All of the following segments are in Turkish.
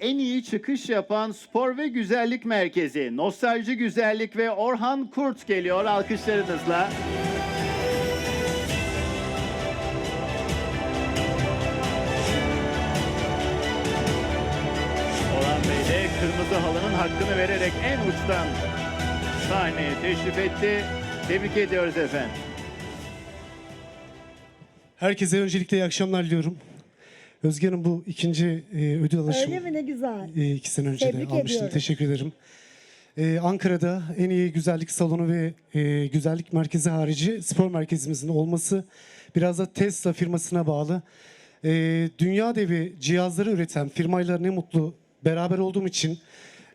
en iyi çıkış yapan spor ve güzellik merkezi. Nostalji Güzellik ve Orhan Kurt geliyor alkışlarınızla. Orhan Bey de kırmızı halının hakkını vererek en uçtan sahneye teşrif etti. Tebrik ediyoruz efendim. Herkese öncelikle iyi akşamlar diliyorum. Özge Hanım bu ikinci e, ödül alışım. Öyle mi ne güzel. E, iki sene önce Tebrik de almıştım. ediyorum. Teşekkür ederim. E, Ankara'da en iyi güzellik salonu ve e, güzellik merkezi harici spor merkezimizin olması biraz da Tesla firmasına bağlı. E, dünya devi cihazları üreten firmayla ne mutlu beraber olduğum için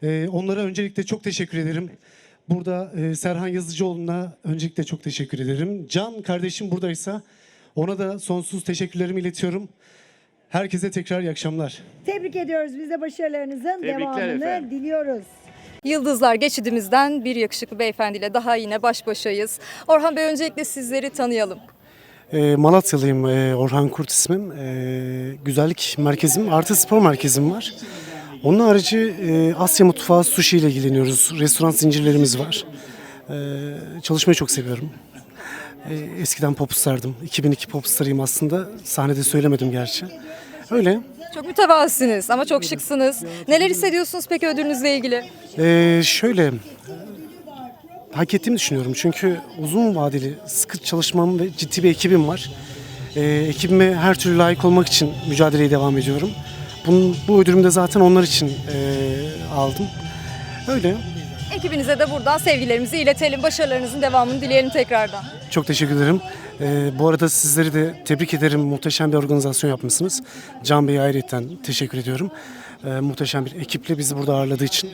e, onlara öncelikle çok teşekkür ederim. Burada e, Serhan Yazıcıoğlu'na öncelikle çok teşekkür ederim. Can kardeşim buradaysa ona da sonsuz teşekkürlerimi iletiyorum. Herkese tekrar iyi akşamlar. Tebrik ediyoruz. Biz de başarılarınızın Tebrikler devamını efendim. diliyoruz. Yıldızlar geçidimizden bir yakışıklı beyefendiyle daha yine baş başayız. Orhan Bey öncelikle sizleri tanıyalım. Ee, Malatyalıyım, ee, Orhan Kurt ismim. Ee, güzellik merkezim, artı spor merkezim var. Onun harici ee, Asya mutfağı sushi ile ilgileniyoruz. Restoran zincirlerimiz var. Çalışmayı çok seviyorum. Eskiden popstardım. 2002 popstarıyım aslında. Sahnede söylemedim gerçi. Öyle. Çok mütevazısınız ama çok şıksınız. Neler hissediyorsunuz peki ödülünüzle ilgili? Ee, şöyle hak ettiğimi düşünüyorum çünkü uzun vadeli sıkı çalışmam ve ciddi bir ekibim var. Ee, ekibime her türlü layık olmak için mücadeleye devam ediyorum. Bunun, bu ödülümü de zaten onlar için ee, aldım. Öyle. Ekibinize de buradan sevgilerimizi iletelim. Başarılarınızın devamını dileyelim tekrardan. Çok teşekkür ederim. Ee, bu arada sizleri de tebrik ederim. Muhteşem bir organizasyon yapmışsınız. Can Bey'e ayrıyeten teşekkür ediyorum. Ee, muhteşem bir ekiple bizi burada ağırladığı için.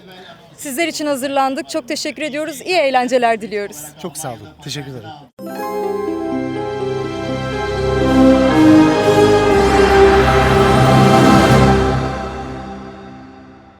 Sizler için hazırlandık. Çok teşekkür ediyoruz. İyi eğlenceler diliyoruz. Çok sağ olun. Teşekkür ederim.